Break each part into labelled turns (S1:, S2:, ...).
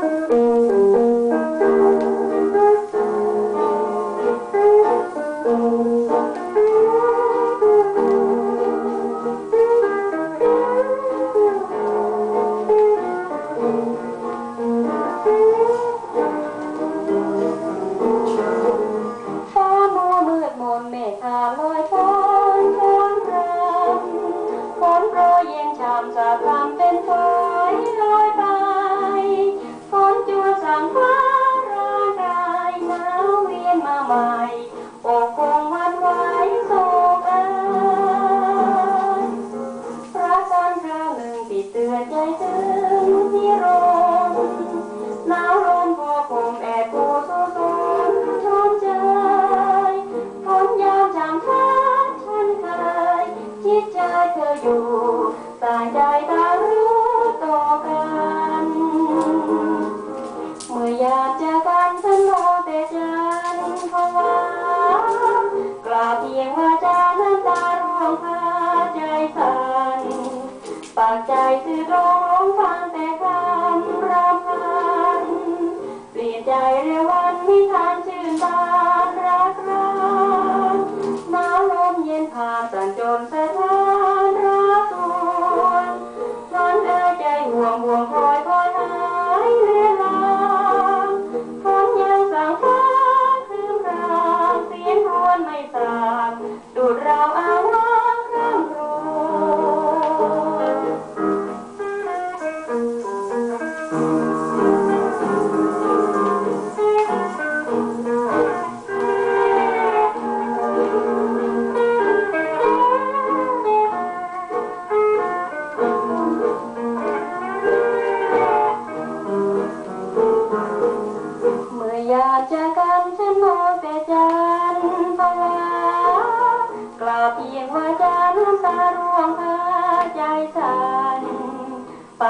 S1: Thank you. มาใโอ้งวันไว้โศกเอ้พระจันทร์คราหนึ่งติดเตือนใจถึงที่รมหนาวร้อนอคงแอบกูสูสูชมใจฝนยามจำทัดทันเคยคิดใจเธออยู่ ปากใจสื่อร้องฟังแต่คำรำพันเปลี่ยนใจเร็ววันไม่ทานชื่นตา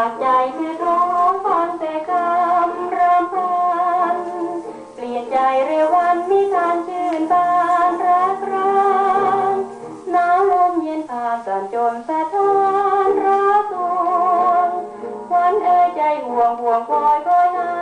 S1: ากใจคือร้องพรแต่คำรำพันเปลี่ยนใจเร็ววันมีการชื่นบานรักรานน้ำลมเย็นพาสั่นจนสะท้อนรักดวงวันเอ่ยใจห่วงห่วงคอยคอยหา